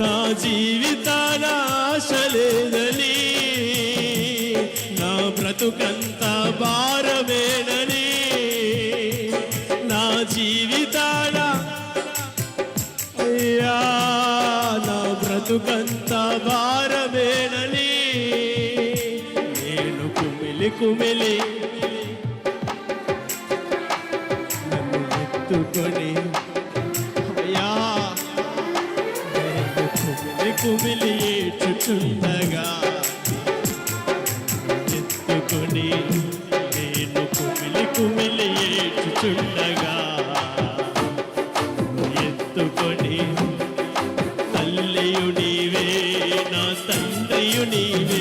నా జీవితాన ఆశలేదని నా బ్రతుకంత భారమేనని నా జీవితాన అయ్యా నా బ్రతుకంత భారమేనని నేను కుమిలి కుమిలి నన్ను ఎత్తుకొని కుమిలి ఏడ్చుచుండగా ఎత్తుకొని నేను కుమిలి కుమిలి ఏడ్చుచుండగా ఎత్తుకొని తల్లియు నీవే నా తండ్రియు నీవే.